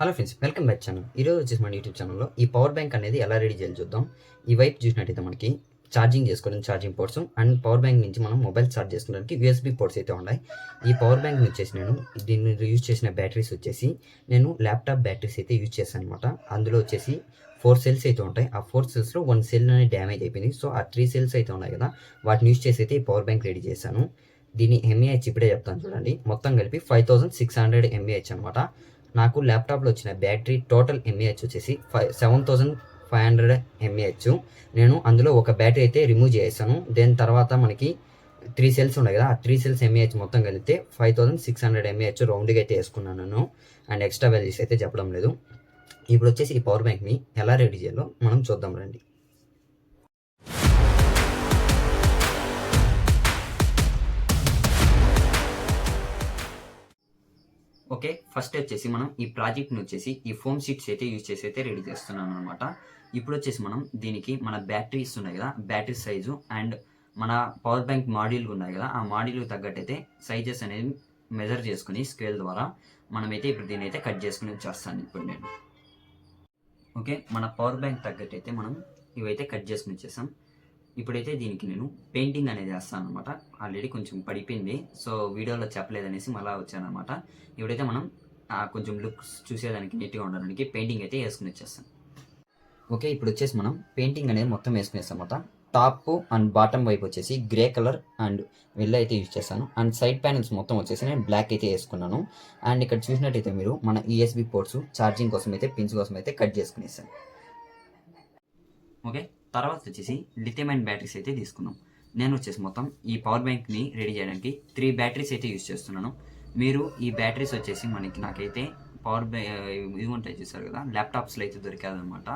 Hello friends welcome back channel ఈరోజు వచ్చేసి మన యూట్యూబ్ ఛానల్లో ఈ పవర్ బ్యాంక్ అనేది ఎలా రెడీ చేయాలి చూద్దాం. ఈ వైపు చూసినట్టయితే మనకి ఛార్జింగ్ చేసుకోవడం charging ports and power bank నుంచి మనం మొబైల్ ఛార్జ్ చేసుకోవడానికి యూఎస్బీ పోర్ట్స్ అయితే ఉన్నాయి. ఈ పవర్ బ్యాంక్ వచ్చేసి నేను దీన్ని యూజ్ చేసిన బ్యాటరీస్ వచ్చేసి నేను ల్యాప్టాప్ బ్యాటరీస్ అయితే యూజ్ చేశాను అనమాట అందులో వచ్చేసి ఫోర్ సెల్స్ అయితే ఉంటాయి. ఆ ఫోర్ సెల్స్లో వన్ సెల్ అనేది డ్యామేజ్ అయిపోయింది. సో ఆ త్రీ సెల్స్ అయితే ఉన్నాయి కదా వాటిని యూజ్ చేసి అయితే ఈ పవర్ బ్యాంక్ రెడీ చేశాను. దీని ఎంఏహెచ్ ఇప్పుడే చెప్తాను చూడండి. మొత్తం కలిపి five thousand six hundred mAh అనమాట నాకు ల్యాప్టాప్లో వచ్చిన బ్యాటరీ టోటల్ ఎంఏహెచ్ వచ్చేసి five seven thousand five hundred mAh నేను అందులో ఒక బ్యాటరీ అయితే రిమూవ్ చేసాను దెన్ తర్వాత మనకి త్రీ సెల్స్ ఉన్నాయి కదా ఆ త్రీ సెల్స్ ఎంఏహెచ్ మొత్తం కలిపితే five thousand six hundred mAh రౌండ్గా అయితే వేసుకున్నాను నేను. అండ్ ఎక్స్ట్రా వాల్యూస్ అయితే చెప్పడం లేదు. ఇప్పుడు వచ్చేసి ఈ పవర్ బ్యాంక్ని ఎలా రెడీ చేయాలో మనం చూద్దాం రండి. ఓకే ఫస్ట్ వచ్చేసి మనం ఈ ప్రాజెక్ట్ని వచ్చేసి ఈ ఫోమ్ షీట్స్ అయితే యూజ్ చేసి అయితే రెడీ చేస్తున్నాను అనమాట ఇప్పుడు వచ్చేసి మనం దీనికి మన బ్యాటరీస్ ఉన్నాయి కదా బ్యాటరీ సైజు అండ్ మన పవర్ బ్యాంక్ మాడ్యూల్ ఉన్నాయి కదా ఆ మాడ్యూల్ తగ్గట్టయితే సైజెస్ అనేది మెజర్ చేసుకుని స్కేల్ ద్వారా మనమైతే ఇప్పుడు దీన్ని అయితే కట్ చేసుకుని వచ్చేస్తాను ఇప్పుడు నేను. ఓకే మన పవర్ బ్యాంక్ తగ్గట్టయితే మనం ఇవైతే కట్ చేసుకుని వచ్చేసాం. ఇప్పుడైతే దీనికి నేను పెయింటింగ్ అనేది వేస్తాను అనమాట ఆల్రెడీ కొంచెం పడిపోయింది. సో వీడియోలో చెప్పలేదనేసి మళ్ళీ వచ్చాను అనమాట ఇప్పుడైతే మనం కొంచెం లుక్స్ చూసేదానికి నీట్గా ఉండడానికి పెయింటింగ్ అయితే వేసుకుని వచ్చేస్తాం ఓకే ఇప్పుడు వచ్చేసి మనం పెయింటింగ్ అనేది మొత్తం వేసుకునేస్తాం అనమాట టాప్ అండ్ బాటమ్ వైపు వచ్చేసి గ్రే కలర్ అండ్ వెల్ అయితే యూజ్ చేస్తాను. అండ్ సైడ్ ప్యానల్స్ మొత్తం వచ్చేసి నేను బ్లాక్ అయితే వేసుకున్నాను. అండ్ ఇక్కడ చూసినట్టయితే మీరు మన ఈఎస్బి పోర్ట్స్ ఛార్జింగ్ కోసం అయితే పిన్స్ కోసం అయితే కట్ చేసుకునేసాను. ఓకే? తర్వాత వచ్చేసి లిథియం అండ్ బ్యాటరీస్ అయితే తీసుకున్నాం నేను వచ్చేసి మొత్తం ఈ పవర్ బ్యాంక్ని రెడీ చేయడానికి త్రీ బ్యాటరీస్ అయితే యూజ్ చేస్తున్నాను. మీరు ఈ బ్యాటరీస్ వచ్చేసి మనకి నాకైతే పవర్ బ్యా ఇవి ఉంటాయి చూసారు కదా ల్యాప్టాప్స్లో అయితే దొరికాదనమాట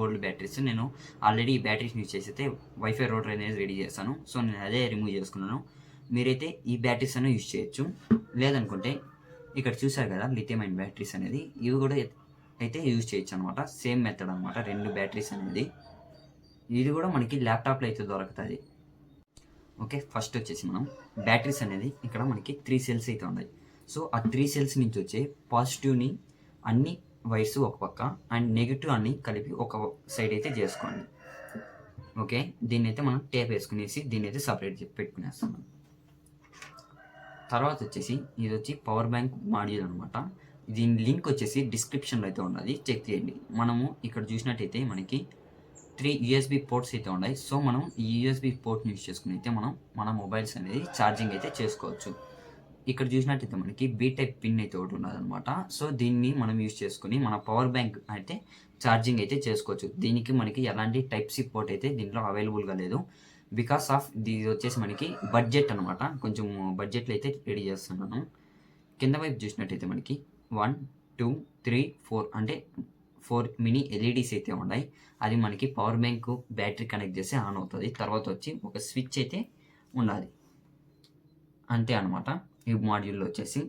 ఓల్డ్ బ్యాటరీస్. నేను ఆల్రెడీ ఈ బ్యాటరీస్ యూజ్ చేసి అయితే వైఫై రోటర్ అనేది రెడీ చేస్తాను. సో నేను అదే రిమూవ్ చేసుకున్నాను. మీరైతే ఈ బ్యాటరీస్ అనే యూజ్ చేయొచ్చు. లేదనుకుంటే ఇక్కడ చూసారు కదా లిథియం అండ్ బ్యాటరీస్ అనేది. ఇవి కూడా అయితే యూజ్ చేయొచ్చు అనమాట సేమ్ మెథడ్ అనమాట రెండు బ్యాటరీస్ అనేది. ఇది కూడా మనకి ల్యాప్టాప్లో అయితే దొరుకుతుంది. ఓకే ఫస్ట్ వచ్చేసి మనం బ్యాటరీస్ అనేది ఇక్కడ మనకి త్రీ సెల్స్ అయితే ఉన్నాయి. సో ఆ త్రీ సెల్స్ నుంచి వచ్చే పాజిటివ్ని అన్ని వైర్స్ ఒక పక్క అండ్ నెగిటివ్ అన్ని కలిపి ఒక సైడ్ అయితే చేసుకోండి. ఓకే దీన్ని అయితే మనం టేప్ వేసుకునేసి దీన్ని అయితే సపరేట్ పెట్టుకునేస్తున్నాం తర్వాత వచ్చేసి ఇది వచ్చి పవర్ బ్యాంక్ మాడ్యూల్ అనమాట దీని లింక్ వచ్చేసి డిస్క్రిప్షన్లో అయితే ఉన్నది. చెక్ చేయండి. మనము ఇక్కడ చూసినట్టయితే మనకి త్రీ యూఎస్బి పోర్ట్స్ అయితే ఉన్నాయి. సో మనం ఈ యూఎస్బి పోర్ట్ని యూజ్ చేసుకుని అయితే మనం మన మొబైల్స్ అనేది ఛార్జింగ్ అయితే చేసుకోవచ్చు. ఇక్కడ చూసినట్టయితే మనకి బీటెక్ టైప్ పిన్ అయితే ఒకటి ఉన్నదన్నమాట. సో దీన్ని మనం యూజ్ చేసుకుని మన పవర్ బ్యాంక్ అయితే ఛార్జింగ్ అయితే చేసుకోవచ్చు. దీనికి మనకి ఎలాంటి టైప్ సి పోర్ట్ అయితే దీంట్లో అవైలబుల్గా లేదు. బికాస్ ఆఫ్ ఇది వచ్చేసి మనకి బడ్జెట్ అనమాట కొంచెం బడ్జెట్లో అయితే రెడీ చేస్తున్నాను. కింద వైపు చూసినట్టయితే మనకి వన్ టూ త్రీ ఫోర్ అంటే ఫోర్ మినీ ఎల్ఈడీస్ అయితే ఉన్నాయి. అది మనకి పవర్ బ్యాంక్ బ్యాటరీ కనెక్ట్ చేస్తే ఆన్ అవుతుంది. తర్వాత వచ్చి ఒక స్విచ్ అయితే ఉండాలి. అంతే అనమాట ఈ మాడ్యూల్లో వచ్చేసి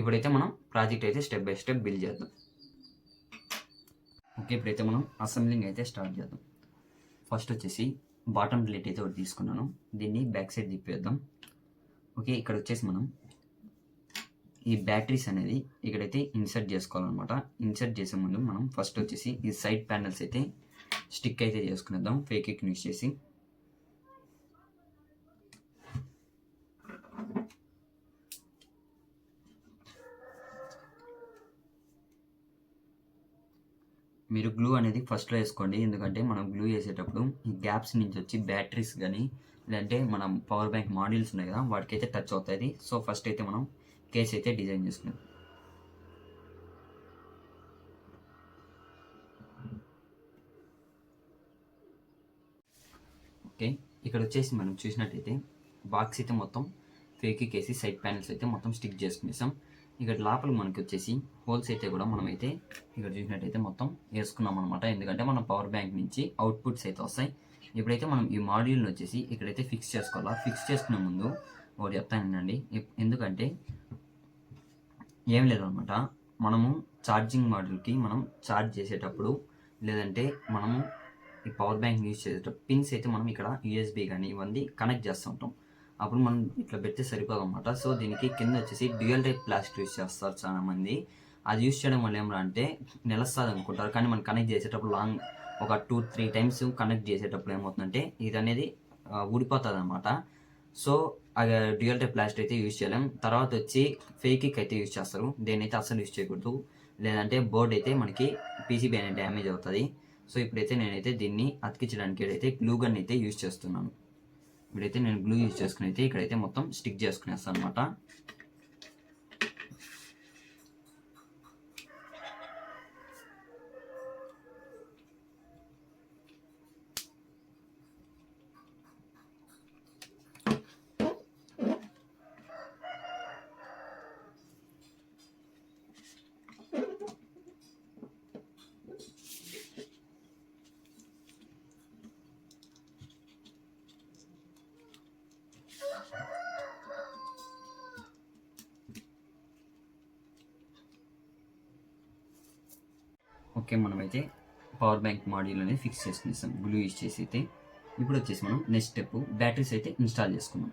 ఇప్పుడైతే మనం ప్రాజెక్ట్ అయితే స్టెప్ బై స్టెప్ బిల్డ్ చేద్దాం. ఓకే ఇప్పుడైతే మనం అసెంబ్లింగ్ అయితే స్టార్ట్ చేద్దాం. ఫస్ట్ వచ్చేసి బాటమ్ ప్లేట్ అయితే ఒకటి తీసుకున్నాను. దీన్ని బ్యాక్ సైడ్ తిప్పేద్దాం. ఓకే ఇక్కడ వచ్చేసి మనం ఈ బ్యాటరీస్ అనేది ఇక్కడైతే ఇన్సర్ట్ చేసుకోవాలన్నమాట. ఇన్సర్ట్ చేసే ముందు మనం ఫస్ట్ వచ్చేసి ఈ సైడ్ ప్యానల్స్ అయితే స్టిక్ అయితే చేసుకునేద్దాం. ఫేక్ యూస్ చేసి. మీరు గ్లూ అనేది ఫస్ట్లో వేసుకోండి. ఎందుకంటే మనం గ్లూ వేసేటప్పుడు ఈ గ్యాప్స్ నుంచి వచ్చి బ్యాటరీస్ కానీ లేదంటే మనం పవర్ బ్యాంక్ మాడ్యూల్స్ ఉన్నాయి కదా వాటికైతే టచ్ అవుతుంది సో ఫస్ట్ అయితే మనం కేస్ అయితే డిజైన్ చేసుకున్నాం ఓకే ఇక్కడ వచ్చేసి మనం చూసినట్టయితే బాక్స్ అయితే మొత్తం ఫేక్ కేసి సైడ్ ప్యానల్స్ అయితే మొత్తం స్టిక్ చేసుకునేసాం. ఇక్కడ లోపల మనకి వచ్చేసి హోల్స్ అయితే కూడా మనమైతే ఇక్కడ చూసినట్టయితే మొత్తం వేసుకున్నాం అనమాట ఎందుకంటే మన పవర్ బ్యాంక్ నుంచి అవుట్పుట్స్ అయితే వస్తాయి. ఇప్పుడైతే మనం ఈ మాడ్యూల్ని వచ్చేసి ఇక్కడైతే ఫిక్స్ చేసుకోవాలా ఫిక్స్ చేసుకునే ముందు ఒకటి చెప్తానండి ఎందుకంటే ఏం లేదనమాట. మనము ఛార్జింగ్ మాడ్యూల్కి మనం ఛార్జ్ చేసేటప్పుడు లేదంటే మనము ఈ పవర్ బ్యాంక్ యూజ్ చేసేటప్పుడు పిన్స్ అయితే మనం ఇక్కడ యూఎస్బి కానీ ఇవన్నీ కనెక్ట్ చేస్తూ ఉంటాం. అప్పుడు మనం ఇట్లా పెడితే సరిపోదన్నమాట సో దీనికి కింద వచ్చేసి డ్యూయల్ టైప్ ప్లాస్టిక్ యూజ్ చేస్తారు చాలామంది అది యూస్ చేయడం వల్ల ఏమరా అంటే నిలుస్తుంది అనుకుంటారు. కానీ మనం కనెక్ట్ చేసేటప్పుడు లాంగ్ ఒక టూ త్రీ టైమ్స్ కనెక్ట్ చేసేటప్పుడు ఏమవుతుందంటే ఇది అనేది ఊడిపోతుంది అనమాట సో డ్యూయల్ టైప్ ప్లాస్టిక్ అయితే యూజ్ చేయలేం. తర్వాత వచ్చి ఫేకిక్ అయితే యూజ్ చేస్తారు. దేని అయితే అస్సలు యూజ్ చేయకూడదు. లేదంటే బోర్డ్ అయితే మనకి పీసీబీ అనేది డ్యామేజ్ అవుతుంది. సో ఇప్పుడైతే నేనైతే దీన్ని అతికించడానికి అయితే గ్లూ గన్ అయితే యూజ్ చేస్తున్నాను. ఇప్పుడైతే నేను గ్లూ యూజ్ చేసుకుని అయితే ఇక్కడైతే మొత్తం స్టిక్ చేసుకునేస్తాను అనమాట ఓకే మనమైతే పవర్ బ్యాంక్ మాడ్యూల్ అనేది ఫిక్స్ చేసుకునేస్తాం గ్లూ యూజ్ చేసి అయితే ఇప్పుడు వచ్చేసి మనం నెక్స్ట్ స్టెప్ బ్యాటరీస్ అయితే ఇన్స్టాల్ చేసుకున్నాం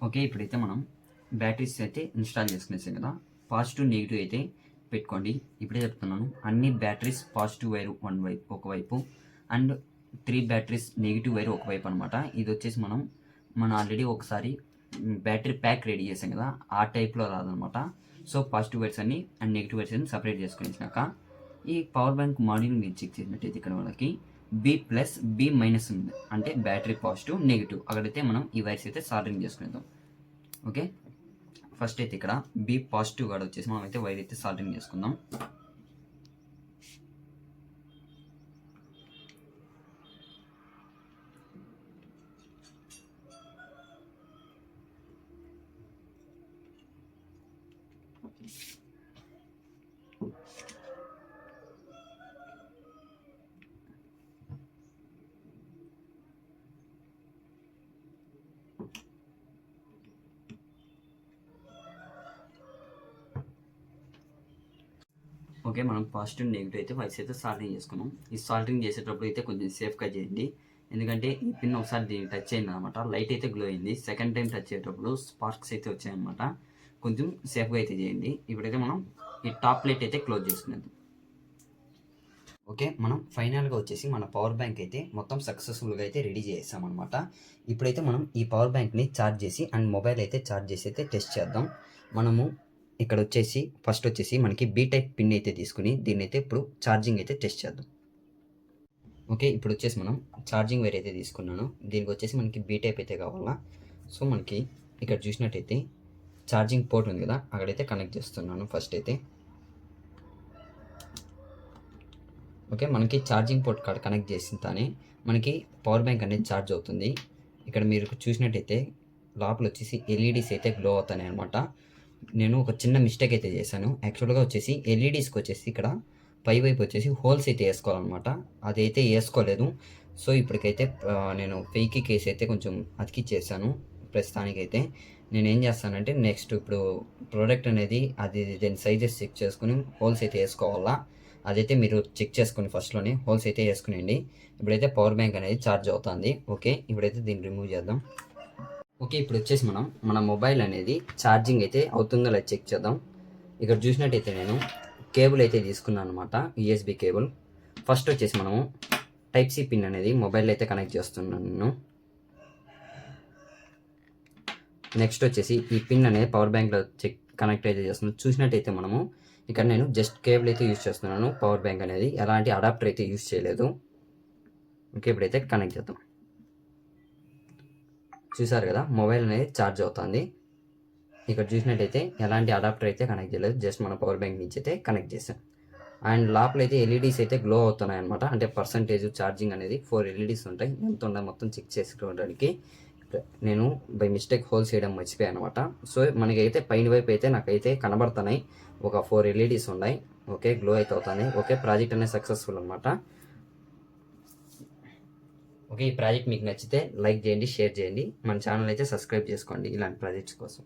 ఓకే ఇప్పుడైతే మనం బ్యాటరీస్ అయితే ఇన్స్టాల్ చేసుకునేసాం కదా. పాజిటివ్ నెగిటివ్ అయితే పెట్టుకోండి. ఇప్పుడే చెప్తున్నాను. అన్ని బ్యాటరీస్ పాజిటివ్ వైర్ వన్ వైపు ఒకవైపు and three batteries negative wire ఒకవైపు అనమాట ఇది వచ్చేసి మనం మనం ఆల్రెడీ ఒకసారి బ్యాటరీ ప్యాక్ రెడీ చేసాం కదా. ఆ టైప్లో రాదనమాట సో పాజిటివ్ వైర్స్ అన్ని అండ్ నెగిటివ్ వైర్స్ అన్ని సపరేట్ చేసుకునేసినాక ఈ పవర్ బ్యాంక్ మాడ్యూల్ మీరు చెక్ చేసినట్టయితే ఇక్కడ వాళ్ళకి బి ప్లస్ బి మైనస్ ఉంది. అంటే బ్యాటరీ పాజిటివ్ నెగిటివ్. అక్కడైతే మనం ఈ వైర్స్ అయితే సాల్డరింగ్ చేసుకునేద్దాం. ఓకే? ఫస్ట్ అయితే ఇక్కడ బి పాజిటివ్ కాడ వచ్చేసి మనం అయితే వైర్ అయితే సాల్టింగ్ చేసుకుందాం. ఓకే మనం పాజిటివ్ నెగిటివ్ అయితే వైస్ అయితే సాల్టింగ్ చేసుకున్నాం. ఈ సాల్టింగ్ చేసేటప్పుడు అయితే కొంచెం సేఫ్గా చేయండి. ఎందుకంటే ఈ పిన్ ఒకసారి దీన్ని టచ్ అయింది అనమాట లైట్ అయితే గ్లో అయింది. సెకండ్ టైం టచ్ అయ్యేటప్పుడు స్పార్క్స్ అయితే వచ్చాయన్నమాట. కొంచెం సేఫ్గా అయితే చేయండి. ఇప్పుడైతే మనం ఈ టాప్ లైట్ అయితే క్లోజ్ చేసుకునేద్దాం ఓకే మనం ఫైనల్గా వచ్చేసి మన పవర్ బ్యాంక్ అయితే మొత్తం సక్సెస్ఫుల్గా అయితే రెడీ చేసామన్నమాట. ఇప్పుడైతే మనం ఈ పవర్ బ్యాంక్ని ఛార్జ్ చేసి అండ్ మొబైల్ అయితే ఛార్జ్ చేసి అయితే టెస్ట్ చేద్దాం. మనము ఇక్కడ వచ్చేసి ఫస్ట్ వచ్చేసి మనకి బీ టైప్ పిన్ అయితే తీసుకుని దీన్ని అయితే ఇప్పుడు ఛార్జింగ్ అయితే టెస్ట్ చేద్దాం. ఓకే ఇప్పుడు వచ్చేసి మనం ఛార్జింగ్ వైర్ అయితే తీసుకున్నాను. దీనికి వచ్చేసి మనకి బీ టైప్ అయితే కావాలా? సో మనకి ఇక్కడ చూసినట్టయితే ఛార్జింగ్ పోర్ట్ ఉంది కదా అక్కడైతే కనెక్ట్ చేస్తున్నాను ఫస్ట్ అయితే ఓకే మనకి ఛార్జింగ్ పోర్ట్ కాడ కనెక్ట్ చేసిన తానే మనకి పవర్ బ్యాంక్ అనేది ఛార్జ్ అవుతుంది. ఇక్కడ మీరు చూసినట్టయితే లోపల వచ్చేసి ఎల్ఈడీస్ అయితే గ్లో అవుతాయి అనమాట నేను ఒక చిన్న మిస్టేక్ అయితే చేశాను. యాక్చువల్గా వచ్చేసి ఎల్ఈడీస్కి వచ్చేసి ఇక్కడ పై వైపు వచ్చేసి హోల్స్ అయితే వేసుకోవాలన్నమాట. అదైతే వేసుకోలేదు. సో ఇప్పటికైతే నేను ఫెయికి కేసు అయితే కొంచెం అతికిచ్చేసాను ప్రస్తుతానికైతే. నేను ఏం చేస్తానంటే నెక్స్ట్ ఇప్పుడు ప్రోడక్ట్ అనేది అది దాని సైజెస్ చెక్ చేసుకుని హోల్స్ అయితే వేసుకోవాలా? అదైతే మీరు చెక్ చేసుకుని ఫస్ట్లోనే హోల్స్ అయితే వేసుకునేయండి. ఇప్పుడైతే పవర్ బ్యాంక్ అనేది ఛార్జ్ అవుతుంది. ఓకే ఇప్పుడైతే దీన్ని రిమూవ్ చేద్దాం. ఓకే ఇప్పుడు వచ్చేసి మనం మన మొబైల్ అనేది ఛార్జింగ్ అయితే అవుతుందో లేదా చెక్ చేద్దాం. ఇక్కడ చూసినట్టయితే నేను కేబుల్ అయితే తీసుకున్నాను అనమాట యూఎస్బి కేబుల్. ఫస్ట్ వచ్చేసి మనము టైప్ సి పిన్ అనేది మొబైల్ అయితే కనెక్ట్ చేస్తున్నాను. నేను నెక్స్ట్ వచ్చేసి ఈ పిన్ అనేది పవర్ బ్యాంక్లో చెక్ కనెక్ట్ అయితే చేస్తున్నాను. చూసినట్టయితే మనము ఇక్కడ నేను జస్ట్ కేబుల్ అయితే యూజ్ చేస్తున్నాను పవర్ బ్యాంక్ అనేది. ఎలాంటి అడాప్టర్ అయితే యూజ్ చేయలేదు. ఓకే ఇప్పుడైతే కనెక్ట్ చేద్దాం. చూసారు కదా మొబైల్ అనేది ఛార్జ్ అవుతుంది. ఇక్కడ చూసినట్టయితే ఎలాంటి అడాప్టర్ అయితే కనెక్ట్ చేయలేదు జస్ట్ మన పవర్ బ్యాంక్ నుంచి అయితే కనెక్ట్ చేసాం అండ్ లోపల అయితే ఎల్ఈడీస్ అయితే గ్లో అవుతున్నాయి అనమాట అంటే పర్సంటేజ్ ఛార్జింగ్ అనేది ఫోర్ ఎల్ఈడీస్ ఉంటాయి. ఎంత ఉందో మొత్తం చెక్ చేసుకోవడానికి నేను బై మిస్టేక్ హోల్స్ చేయడం మర్చిపోయాను అనమాట సో మనకైతే పైన వైపు అయితే నాకైతే కనబడుతున్నాయి. ఒక ఫోర్ ఎల్ఈడీస్ ఉన్నాయి. ఓకే గ్లో అయితే అవుతుంది ఓకే ప్రాజెక్ట్ అనేది సక్సెస్ఫుల్ అనమాట ఓకే ఈ ప్రాజెక్ట్ మీకు నచ్చితే లైక్ చేయండి షేర్ చేయండి. మన ఛానల్ అయితే సబ్స్క్రైబ్ చేసుకోండి ఇలాంటి ప్రాజెక్ట్స్ కోసం.